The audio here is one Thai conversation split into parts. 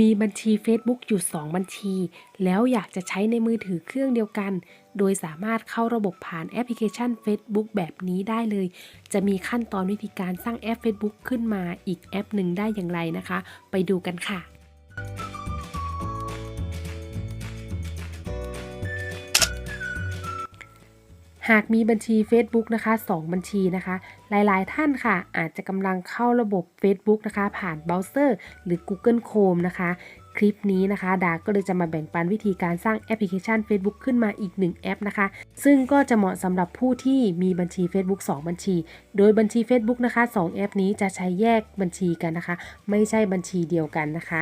มีบัญชี Facebook อยู่ 2 บัญชี แล้วอยากจะใช้ในมือถือเครื่องเดียวกัน โดยสามารถเข้าระบบผ่านแอปพลิเคชัน Facebook แบบนี้ได้เลย จะมีขั้นตอนวิธีการสร้างแอป Facebook ขึ้นมาอีกแอปหนึ่งได้อย่างไรนะคะ ไปดูกันค่ะ หากมีบัญชี Facebook นะคะ 2 บัญชีนะคะ หลายๆ ท่านค่ะ อาจจะกำลังเข้าระบบ Facebook นะคะ ผ่านเบราว์เซอร์ หรือ Google Chrome นะคะ คลิปนี้นะคะดาก็เลยจะมาแบ่งปันวิธีการสร้างแอปพลิเคชัน Facebook ขึ้นมาอีก 1 แอปนะคะ ซึ่งก็จะเหมาะสำหรับผู้ที่มีบัญชี Facebook 2 บัญชี โดยบัญชี Facebook นะคะ 2 แอปนี้จะใช้แยกบัญชีกันนะคะ ไม่ใช่บัญชีเดียวกันนะคะ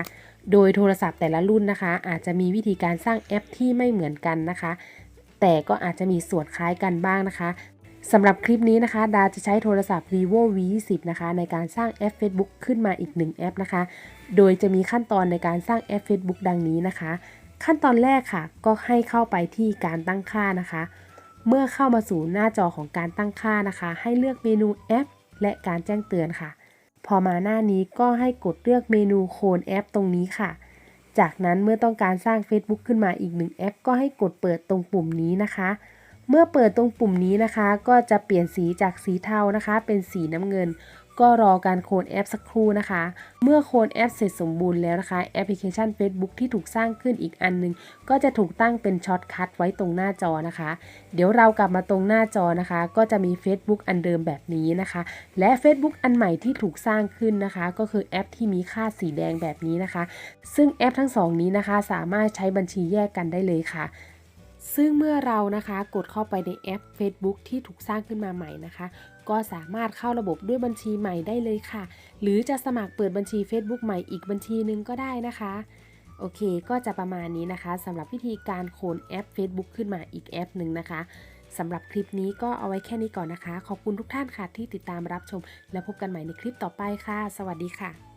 โดยโทรศัพท์แต่ละรุ่นนะคะ อาจจะมีวิธีการสร้างแอปที่ไม่เหมือนกันนะคะ แต่ก็อาจจะมีส่วนคล้ายกันบ้างนะคะสำหรับคลิปนี้นะคะ ดาจะใช้โทรศัพท์ vivo v 2 0นะคะ ในการสร้างแอป Facebook ขึ้นมาอีก1แอปนะคะ โดยจะมีขั้นตอนในการสร้างแอป Facebook ดังนี้นะคะ ขั้นตอนแรกค่ะ ก็ให้เข้าไปที่การตั้งค่านะคะ เมื่อเข้ามาสู่หน้าจอของการตั้งค่านะคะ ให้เลือกเมนูแอป และการแจ้งเตือนค่ะ พอมาหน้านี้ก็ให้กดเลือกเมนูโคนแอปตรงนี้ค่ะ จากนั้นเมื่อต้องการสร้าง Facebook ขึ้นมาอีกหนึ่งแอป ก็ให้กดเปิดตรงปุ่มนี้นะคะ เมื่อเปิดตรงปุ่มนี้นะคะ ก็จะเปลี่ยนสีจากสีเทานะคะ เป็นสีน้ำเงิน ก็รอการโคลนแอปสักครู่นะคะ เมื่อโคลนแอปเสร็จสมบูรณ์แล้วนะคะแอปพลิเคชัน Facebook ที่ถูกสร้างขึ้นอีกอันหนึง ก็จะถูกตั้งเป็นช็อตคัทไว้ตรงหน้าจอนะคะ เดี๋ยวเรากลับมาตรงหน้าจอนะคะ ก็จะมี Facebook อันเดิมแบบนี้นะคะ และ Facebook อันใหม่ที่ถูกสร้างขึ้นนะคะ ก็คือแอปที่มีค่าสีแดงแบบนี้นะคะ ซึ่งแอปทั้งสองนี้นะคะ สามารถใช้บัญชีแยกกันได้เลยค่ะ ซึ่งเมื่อเรานะคะกดเข้าไปในแอป Facebook ที่ถูกสร้างขึ้นมาใหม่นะคะ ก็สามารถเข้าระบบด้วยบัญชีใหม่ได้เลยค่ะ หรือจะสมัครเปิดบัญชี Facebook ใหม่อีกบัญชีหนึ่งก็ได้นะคะ โอเคก็จะประมาณนี้นะคะสำหรับวิธีการโคลนแอป Facebook ขึ้นมาอีกแอปหนึ่งนะคะสำหรับคลิปนี้ก็เอาไว้แค่นี้ก่อนนะคะ ขอบคุณทุกท่านค่ะที่ติดตามรับชม แล้วพบกันใหม่ในคลิปต่อไปค่ะ สวัสดีค่ะ